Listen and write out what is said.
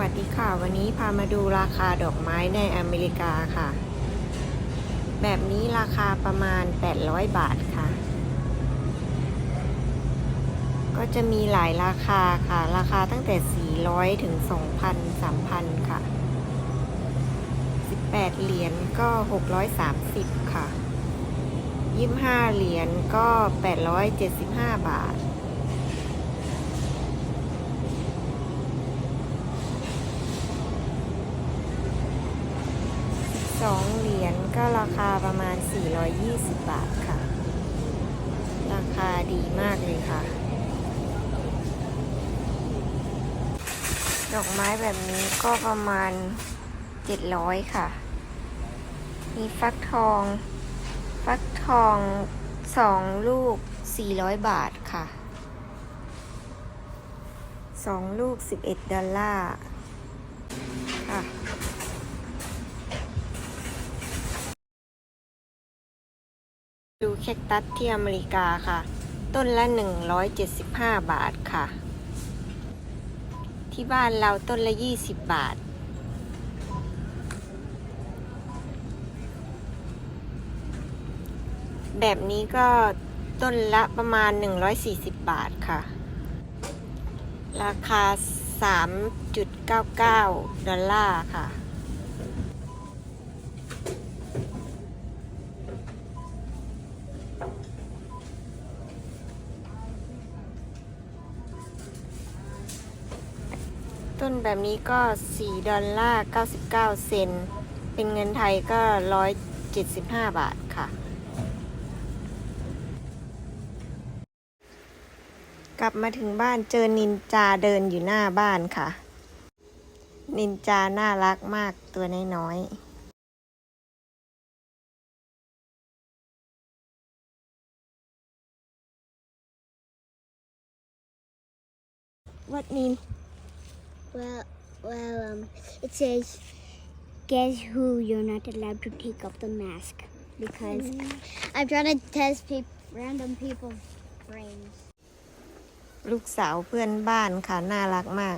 วัสดีค่ะ วันนี้พามาดูราคาดอกไม้ในอเมริกาค่ะ แบบนี้ราคาประมาณ 800 บาทค่ะ ก็จะมีหลายราคาค่ะ ราคาตั้งแต่ 400 ถึง 2,000 3,000 ค่ะ 18 เหรียญก็ 630 ค่ะ 25 เหรียญก็ 875 บาท สองเหรียญก็ราคาประมาณ 420 บาทค่ะ ราคาดีมากเลยค่ะ ดอกไม้แบบนี้ก็ประมาณ 700 ค่ะ มีฟักทอง ฟักทอง 2 ลูก 400 บาทค่ะ 2 ลูก 11 ดอลลาร์ ดูแคคตัสที่อเมริกาค่ะ ต้นละ 175 บาทค่ะ ที่บ้านเราต้นละ 20 บาท แบบนี้ก็ต้นละประมาณ 140 บาทค่ะ ราคา 3.99 ดอลลาร์ค่ะ ต้นแบบนี้ก็ 4 ดอลลาร์ 99 เซน เป็นเงินไทยก็ 175 บาทค่ะ กลับมาถึงบ้านเจอนินจาเดินอยู่หน้าบ้านค่ะ นินจาน่ารักมากตัวน้อยๆ What mean Well, well, um, it says, guess who? You're not allowed to take off the mask because I'm trying to test peop random people's brains. ลูกสาวเพื่อนบ้านค่ะ น่ารักมาก